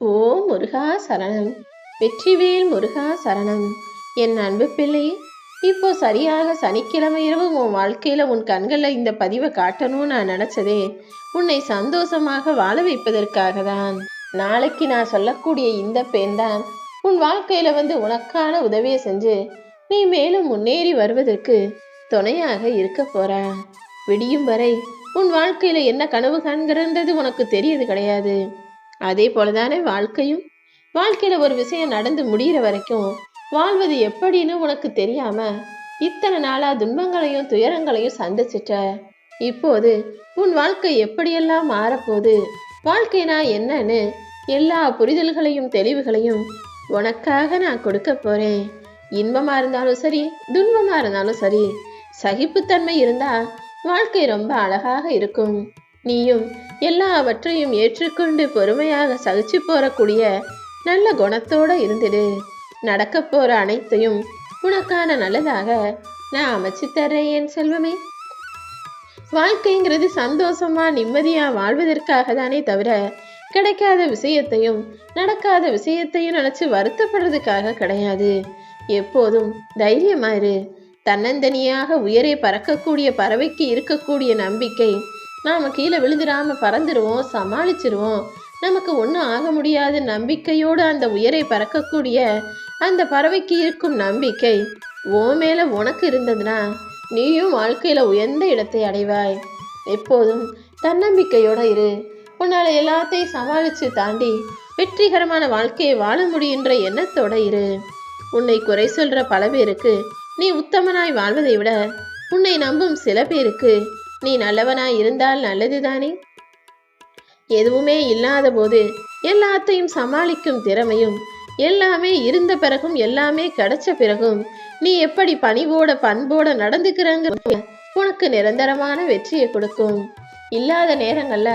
ஓ முருகா சரணம். வெற்றிவேல் முருகா சரணம். என் அன்பு பிள்ளையே இப்போ சரியாக சனிக்கிழமை இரவு உன் வாழ்க்கையில உன் கண்களில் இந்த பதிவை காட்டணும்னு நான் நினைச்சதே. உன்னை சந்தோஷமாக வாழ வைப்பதற்காக தான் நாளைக்கு நான் சொல்லக்கூடிய இந்த பெண் தான் உன் வாழ்க்கையில வந்து உனக்கான உதவியை செஞ்சு நீ மேலும் முன்னேறி வருவதற்கு துணையாக இருக்க போறா. விடியும் வரை உன் வாழ்க்கையில என்ன கனவு காண்கிறன்றது உனக்கு தெரியது கிடையாது. அதே போலதானே வாழ்க்கையும்? வாழ்க்கையில ஒரு விஷயம் நடந்து முடிகிற வரைக்கும் வாழ்வது எப்படின்னு உனக்கு தெரியாம இத்தனை நாளா துன்பங்களையும் துயரங்களையும் சந்திச்சிட்ட. இப்போது உன் வாழ்க்கை எப்படியெல்லாம் மாறப்போகுது? வாழ்க்கைனா என்னன்னு எல்லா புரிதல்களையும் தெளிவுகளையும் உனக்காக நான் கொடுக்க போறேன். இன்பமா இருந்தாலும் சரி துன்பமா இருந்தாலும் சரி சகிப்புத்தன்மை இருந்தா வாழ்க்கை ரொம்ப அழகாக இருக்கும். நீயும் எல்லாவற்றையும் ஏற்றுக்கொண்டு பொறுமையாக சகிச்சு போறக்கூடிய நல்ல குணத்தோட இருந்துடு நடக்க போற அனைத்தையும் உனக்கான நல்லதாக நான் அமைச்சு தர்றேன் என் செல்வமே. வாழ்க்கைங்கிறது சந்தோஷமா நிம்மதியா வாழ்வதற்காக தானே தவிர கிடைக்காத விஷயத்தையும் நடக்காத விஷயத்தையும் நினைச்சு வருத்தப்படுறதுக்காக கிடையாது. எப்போதும் தைரியமாயிரு தன்னந்தனியாக உயரே பறக்கக்கூடிய பறவைக்கு இருக்கக்கூடிய நம்பிக்கை நாம கீழே விழுந்துடாம பறந்துடுவோம் சமாளிச்சிருவோம். நமக்கு ஒன்றும் ஆக முடியாத. நம்பிக்கையோடு அந்த உயரை பறக்கக்கூடிய அந்த பறவைக்கு இருக்கும் நம்பிக்கை ஓ மேலே உனக்கு இருந்ததுன்னா நீயும் வாழ்க்கையில் உயர்ந்த இடத்தை அடைவாய். எப்போதும் தன்னம்பிக்கையோட இரு. உன்னால் எல்லாத்தையும் சமாளித்து தாண்டி வெற்றிகரமான வாழ்க்கையை வாழ முடியுன்ற எண்ணத்தோட இரு. உன்னை குறை சொல்கிற பல பேருக்கு நீ உத்தமனாய் வாழ்வதை விட உன்னை நம்பும் சில பேருக்கு நீ நல்லவனாய் இருந்தால் நல்லதுதானே? எதுவுமே இல்லாத போது எல்லாத்தையும் சமாளிக்கும் திறமையும் எல்லாமே இருந்த பிறகும் எல்லாமே கிடைச்ச பிறகும் நீ எப்படி பணிவோட பண்போட நடந்துக்கிறங்க உனக்கு நிரந்தரமான வெற்றியை கொடுக்கும். இல்லாத நேரங்கள்ல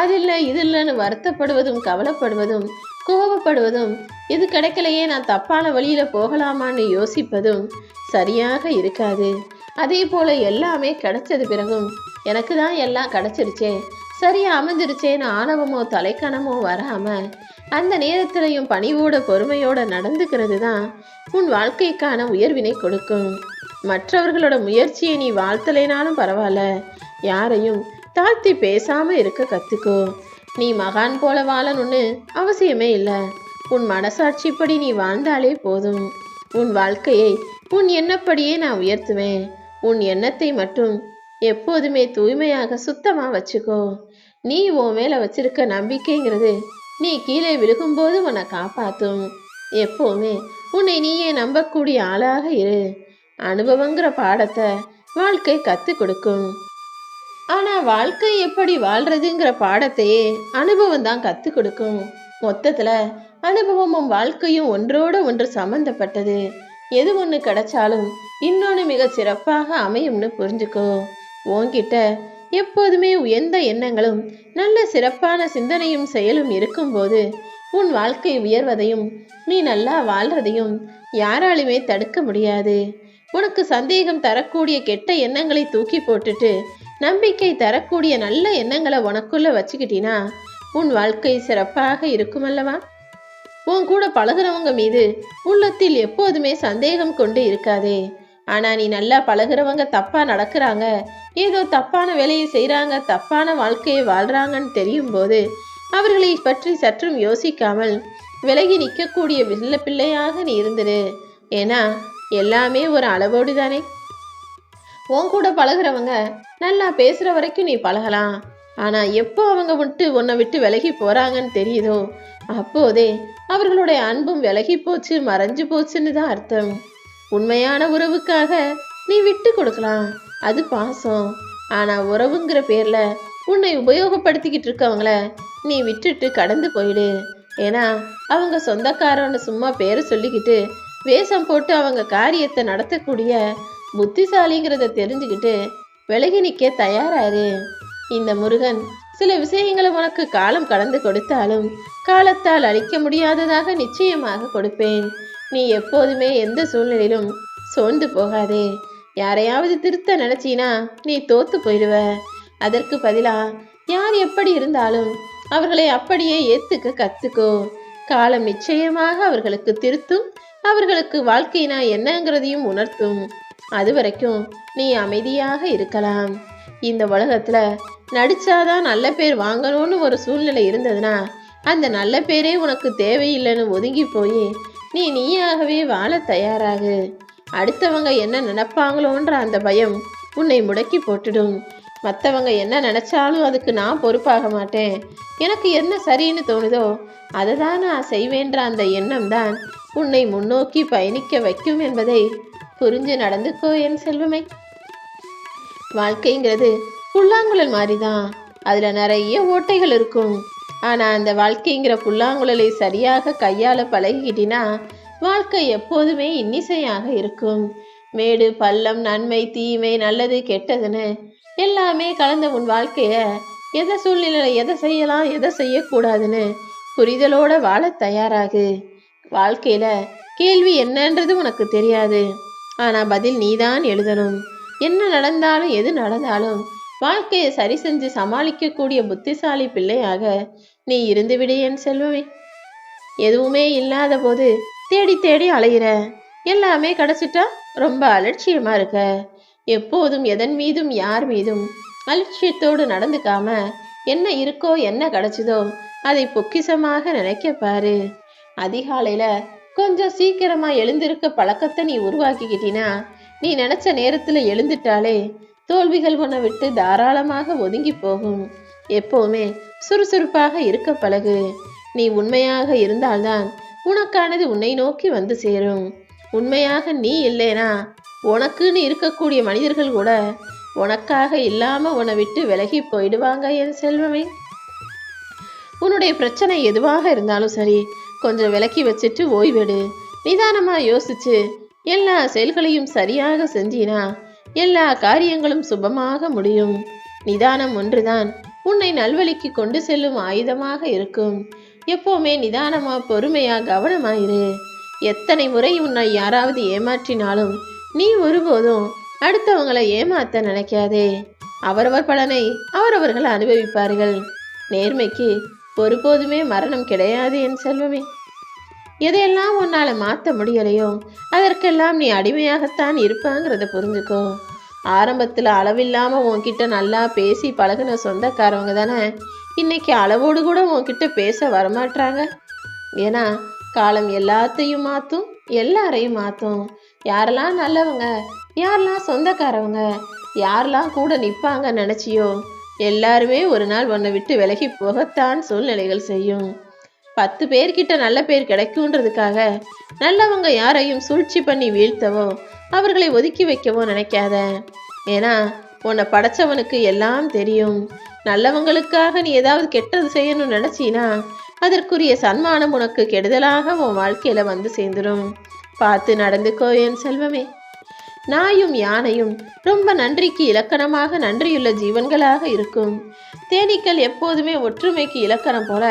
அது இல்லை இது இல்லைன்னு வருத்தப்படுவதும் கவலைப்படுவதும் கோபப்படுவதும் இது கிடைக்கலையே நான் தப்பான வழியில போகலாமான்னு யோசிப்பதும் சரியாக இருக்காது. அதே போல எல்லாமே கிடைச்சது பிறகும். எனக்கு தான் எல்லாம் கிடைச்சிருச்சே. சரியா அமைஞ்சிருச்சேன்னு ஆணவமோ தலைக்கணமோ வராம அந்த நேரத்திலையும் பணிவோட பொறுமையோட நடந்துக்கிறது தான் உன் வாழ்க்கைக்கான உயர்வினை கொடுக்கும். மற்றவர்களோட முயற்சியை நீ வாழ்த்தலைனாலும் பரவாயில்ல. யாரையும் தாழ்த்தி பேசாம இருக்க கத்துக்கோ. நீ மகான் போல வாழணும்னு அவசியமே இல்லை. உன் மனசாட்சிப்படி நீ வாழ்ந்தாலே போதும். உன் வாழ்க்கையை உன் எண்ணப்படியே நான் உயர்த்துவேன். உன் எண்ணத்தை மட்டும் எப்போதுமே தூய்மையாக சுத்தமாக வச்சுக்கோ. நீ உன் மேலே வச்சிருக்க நம்பிக்கைங்கிறது நீ கீழே விழுகும்போது உன்னை காப்பாற்றும் எப்போவுமே உன்னை நீயே நம்பக்கூடிய ஆளாக இரு. அனுபவங்கிற பாடத்தை வாழ்க்கை கற்றுக் கொடுக்கும். ஆனால் வாழ்க்கை எப்படி வாழ்றதுங்கிற பாடத்தையே அனுபவம் தான் கற்றுக் கொடுக்கும். மொத்தத்தில் அனுபவமும் வாழ்க்கையும் ஒன்றோட ஒன்று சம்மந்தப்பட்டது எது ஒன்று கிடைச்சாலும் இன்னொன்று மிக சிறப்பாக அமையும்னு புரிஞ்சுக்கோ. உன்கிட்ட எப்போதுமே உயர்ந்த எண்ணங்களும் நல்ல சிறப்பான சிந்தனையும் செயலும் இருக்கும்போது உன் வாழ்க்கை உயர்வதையும் நீ நல்லா வாழ்றதையும் யாராலுமே தடுக்க முடியாது. உனக்கு சந்தேகம் தரக்கூடிய கெட்ட எண்ணங்களை தூக்கி போட்டுட்டு நம்பிக்கை தரக்கூடிய நல்ல எண்ணங்களை உனக்குள்ள வச்சுக்கிட்டினா உன் வாழ்க்கை சிறப்பாக இருக்குமல்லவா உன் கூட பழகுறவங்க மீது உள்ளத்தில் எப்போதுமே சந்தேகம் கொண்டு இருக்காதே. ஆனா நீ நல்லா பழகுறவங்க தப்பா நடக்கிறாங்க. ஏதோ தப்பான வேலையை செய்றாங்க தப்பான வாழ்க்கையை வாழ்றாங்கன்னு தெரியும் போது அவர்களை பற்றி சற்றும் யோசிக்காமல் விலகி நிற்கக்கூடிய வில்ல பிள்ளையாக நீ இருந்துடு ஏன்னா எல்லாமே ஒரு அளவோடு தானே. உன் கூட பழகுறவங்க நல்லா பேசுற வரைக்கும் நீ பழகலாம். ஆனா எப்போ அவங்க விட்டு உன்னை விட்டு விலகி போறாங்கன்னு தெரியுதோ அப்போதே அவர்களுடைய அன்பும் விலகி போச்சு மறைஞ்சு போச்சுன்னு தான் அர்த்தம். உண்மையான உறவுக்காக நீ விட்டு கொடுக்கலாம். அது பாசம். ஆனா உறவுங்கிற பேர்ல உன்னை உபயோகப்படுத்திக்கிட்டு இருக்கவங்கள நீ விட்டுட்டு கடந்து போயிடு. ஏன்னா அவங்க சொந்தக்காரன்னு சும்மா பேரை சொல்லிக்கிட்டு வேஷம் போட்டு அவங்க காரியத்தை நடத்தக்கூடிய புத்திசாலிங்கிறத தெரிஞ்சுக்கிட்டு விலகி நிற்க தயாராரு இந்த முருகன் சில விஷயங்களை உனக்கு காலம் கடந்து கொடுத்தாலும் காலத்தால் அழிக்க முடியாததாக நிச்சயமாக கொடுப்பேன். நீ எப்போதுமே எந்த சூழ்நிலையிலும் சோர்ந்து போகாதே. யாரையாவது திருத்த நினைச்சினா நீ தோத்து போயிடுவ. அதற்கு பதிலா யார் எப்படி இருந்தாலும் அவர்களை அப்படியே ஏத்துக்க கத்துக்கோ. காலம் நிச்சயமாக அவர்களுக்கு திருத்தும் அவர்களுக்கு வாழ்க்கைனா என்னங்கிறதையும் உணர்த்தும். அது வரைக்கும் நீ அமைதியாக இருக்கலாம். இந்த உலகத்துல நடிச்சாதான் நல்ல பேர் வாங்கணும்னு ஒரு சூழ்நிலை இருந்ததுன்னா அந்த நல்ல பேரே உனக்கு தேவையில்லைன்னு ஒதுங்கி போய் நீ நீயாகவே வாழ தயாராகு. அடுத்தவங்க என்ன நினைப்பாங்களோன்ற அந்த பயம் உன்னை முடக்கி போட்டுடும். மற்றவங்க என்ன நினைச்சாலும் அதுக்கு நான் பொறுப்பாக மாட்டேன். எனக்கு என்ன சரின்னு தோணுதோ அதை தான் நான் செய்வேன்ற அந்த எண்ணம் தான் உன்னை முன்னோக்கி பயணிக்க வைக்கும் என்பதை புரிஞ்சு நடந்துக்கோ என் செல்வமை. வாழ்க்கைங்கிறது புல்லாங்குழல் மாதிரி தான் அதில் நிறைய ஓட்டைகள் இருக்கும். ஆனால் அந்த வாழ்க்கைங்கிற புல்லாங்குழலை சரியாக கையாள பழகிக்கிட்டினா வாழ்க்கை எப்போதுமே இன்னிசையாக இருக்கும். மேடு பள்ளம் நன்மை தீமை நல்லது கெட்டதுன்னு எல்லாமே கலந்த உன் வாழ்க்கைய எதை சூழ்நிலையில் எதை செய்யலாம் எதை செய்யக்கூடாதுன்னு புரிதலோட வாழ தயாராகு. வாழ்க்கையில கேள்வி என்னன்றது உனக்கு தெரியாது. ஆனா பதில் நீதான் எழுதணும். என்ன நடந்தாலும் எது நடந்தாலும் வாழ்க்கையை சரி செஞ்சு சமாளிக்கக்கூடிய புத்திசாலி பிள்ளையாக நீ இருந்துவிடு என் செல்வமே. எதுவுமே இல்லாத போது தேடி தேடி அலையிற. எல்லாமே கிடைச்சிட்டா ரொம்ப அலட்சியமா இருக்க. எப்போதும் எதன் மீதும் யார் மீதும் அலட்சியத்தோடு நடந்துக்காம என்ன இருக்கோ என்ன கிடைச்சதோ அதை பொக்கிஷமாக நினைக்க பாரு. அதிகாலையில கொஞ்சம் சீக்கிரமா எழுந்திருக்க பழக்கத்தை நீ உருவாக்கிக்கிட்டினா நீ நினைச்ச நேரத்துல எழுந்துட்டாலே தோல்விகள் உன்னை விட்டு தாராளமாக ஒதுங்கி போகும். எப்போவுமே சுறுசுறுப்பாக இருக்க பழகு. நீ உண்மையாக இருந்தால்தான் உனக்கானது உன்னை நோக்கி வந்து சேரும். உண்மையாக நீ இல்லைனா உனக்குன்னு இருக்கக்கூடிய மனிதர்கள் கூட உனக்காக இல்லாம உன்னை விட்டு விலகி போயிடுவாங்க என் செல்வமே. உன்னுடைய பிரச்சனை எதுவாக இருந்தாலும் சரி கொஞ்சம் விலக்கி வச்சுட்டு ஓய்வெடு. நிதானமா யோசிச்சு எல்லா செயல்களையும் சரியாக செஞ்சினா எல்லா காரியங்களும் சுபமாக முடியும். நிதானம் ஒன்றுதான் உன்னை நல்வழிக்கு கொண்டு செல்லும் ஆயுதமாக இருக்கும். எப்போவுமே நிதானமா பொறுமையா கவனமாயிரு. எத்தனை முறை உன்னை யாராவது ஏமாற்றினாலும் நீ ஒருபோதும் அடுத்தவங்களை ஏமாத்த நினைக்காதே. அவரவர் பலனை அவரவர்கள் அனுபவிப்பார்கள். நேர்மைக்கு ஒருபோதுமே மரணம் கிடையாது என் செல்வமே. எதையெல்லாம் உன்னால் மாற்ற முடியலையோ அதற்கெல்லாம் நீ அடிமையாகத்தான் இருப்பாங்கிறத புரிஞ்சுக்கோ. ஆரம்பத்தில் அளவில்லாமல் உன்கிட்ட நல்லா பேசி பழகின சொந்தக்காரவங்க தானே இன்னைக்கு அளவோடு கூட உன்கிட்ட பேச வரமாட்டாங்க ஏன்னா காலம் எல்லாத்தையும் மாற்றும் எல்லாரையும் மாற்றும் யாரெல்லாம் நல்லவங்க யாரெல்லாம் சொந்தக்காரவங்க யாரெல்லாம் கூட நிற்பாங்க நினச்சியோ எல்லாருமே ஒரு நாள் உன்னை விட்டு விலகி போகத்தான் சூழ்நிலைகள் செய்யும். பத்து பேர்கிட்ட நல்ல பேர் கிடைக்குன்றதுக்காக நல்லவங்க யாரையும் சூழ்ச்சி பண்ணி வீழ்த்தவோ அவர்களை ஒதுக்கி வைக்கவோ நினைக்காத. ஏன்னா உன்னை படைச்சவனுக்கு எல்லாம் தெரியும். நல்லவங்களுக்காக நீ ஏதாவது கெட்டது செய்யணும்னு நினைச்சீனா அதற்குரிய சன்மானம் உனக்கு கெடுதலாக உன் வாழ்க்கையில வந்து சேர்ந்துடும் பார்த்து நடந்துக்கோ என் செல்வமே. நாயும் யானையும் ரொம்ப நன்றிக்கு இலக்கணமாக நன்றியுள்ள ஜீவன்களாக இருக்கும். தேனீக்கள் எப்போதுமே ஒற்றுமைக்கு இலக்கணம் போல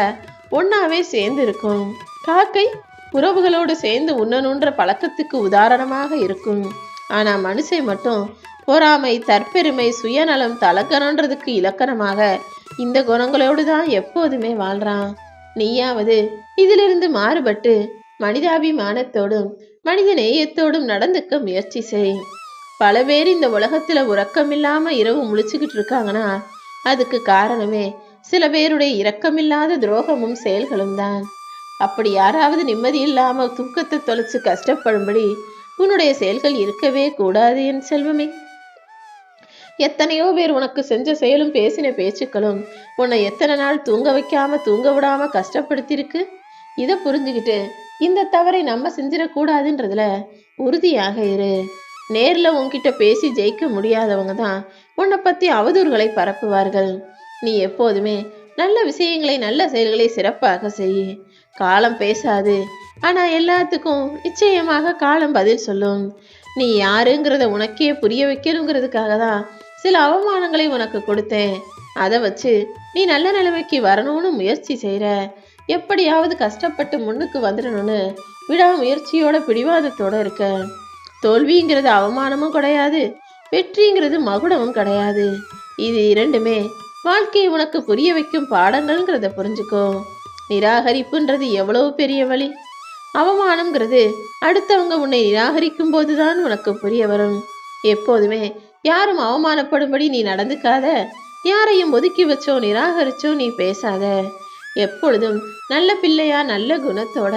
ஒன்னாவே சேர்ந்து இருக்கும் காக்கை உறவுகளோடு சேர்ந்து உண்ணணுன்ற பழக்கத்துக்கு உதாரணமாக இருக்கும். ஆனா மனுஷை மட்டும் பொறாமை தற்பெருமை சுயநலம் தலக்கணன்றதுக்கு இலக்கணமாக இந்த குணங்களோடு தான் எப்போதுமே வாழ்றான். நீயாவது இதிலிருந்து மாறுபட்டு மனிதாபிமானத்தோடும் மனித நேயத்தோடும் நடந்துக்க முயற்சி செய். பல பேர் இந்த உலகத்துல உறக்கமில்லாம இரவு முழிச்சுக்கிட்டு இருக்காங்கன்னா அதுக்கு காரணமே சில பேருடைய இரக்கமில்லாத துரோகமும் செயல்களும் தான். அப்படி யாராவது நிம்மதி இல்லாமல் தூக்கத்தை தொலைச்சு கஷ்டப்படும்படி உன்னுடைய செயல்கள் இருக்கவே கூடாது என் செல்வமே. எத்தனையோ பேர் உனக்கு செஞ்ச செயலும் பேசின பேச்சுக்களும் உன்னை எத்தனை நாள் தூங்க வைக்காம தூங்க விடாம கஷ்டப்படுத்தியிருக்கு? இதை புரிஞ்சுக்கிட்டு இந்த தவறை நம்ம செஞ்சிடக்கூடாதுன்றதுல உறுதியாக இரு. நேர்ல உன்கிட்ட பேசி ஜெயிக்க முடியாதவங்க தான் உன்னை பத்தி அவதூறுகளை பரப்புவார்கள். நீ எப்போதுமே நல்ல விஷயங்களை நல்ல செயல்களை சிறப்பாக செய் காலம் பேசாது. ஆனா எல்லாத்துக்கும் நிச்சயமாக காலம் பதில் சொல்லும். நீ யாருங்கிறத உனக்கே புரிய வைக்கணுங்கிறதுக்காக தான் சில அவமானங்களை உனக்கு கொடுத்தேன். அதை வச்சு நீ நல்ல நிலைமைக்கு வரணும்னு முயற்சி செய்கிற எப்படியாவது கஷ்டப்பட்டு முன்னுக்கு வந்துடணும்னு விடாமுயற்சியோட பிடிவாதத்தோட இருக்க. தோல்விங்கிறது அவமானமும் கிடையாது வெற்றிங்கிறது மகுடமும் கிடையாது. இது இரண்டுமே வாழ்க்கையை உனக்கு புரிய வைக்கும் பாடங்கள்ங்கிறத புரிஞ்சுக்கோ. நிராகரிப்புன்றது எவ்வளவு பெரிய வழி. அவமானம்ங்கிறது அடுத்தவங்க உன்னை நிராகரிக்கும் போதுதான் உனக்கு புரிய வரும். எப்போதுமே யாரும் அவமானப்படும்படி நீ நடந்துக்காத. யாரையும் ஒதுக்கி வச்சோ நிராகரிச்சோ நீ பேசாத. எப்பொழுதும் நல்ல பிள்ளையா நல்ல குணத்தோட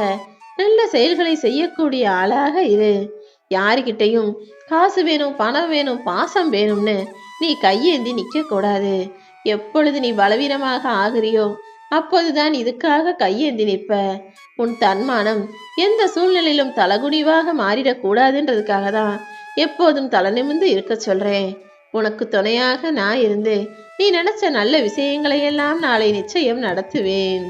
நல்ல செயல்களை செய்யக்கூடிய ஆளாக இரு. யாருக்கிட்டையும் காசு வேணும் பணம் வேணும் பாசம் வேணும்னு நீ கையேந்தி நிற்க கூடாது எப்பொழுது நீ பலவீனமாக ஆகிறியோ அப்போதுதான் இதுக்காக கையேந்தி நிற்ப. உன் தன்மானம் எந்த சூழ்நிலையிலும் தலகுனிவாக மாறிடக்கூடாதுன்றதுக்காக தான் எப்போதும் தலை நிமிர்ந்து இருக்க சொல்றேன். உனக்கு துணையாக நான் இருந்து நீ நினைச்ச நல்ல விஷயங்களை எல்லாம் நாளை நிச்சயம் நடத்துவேன்.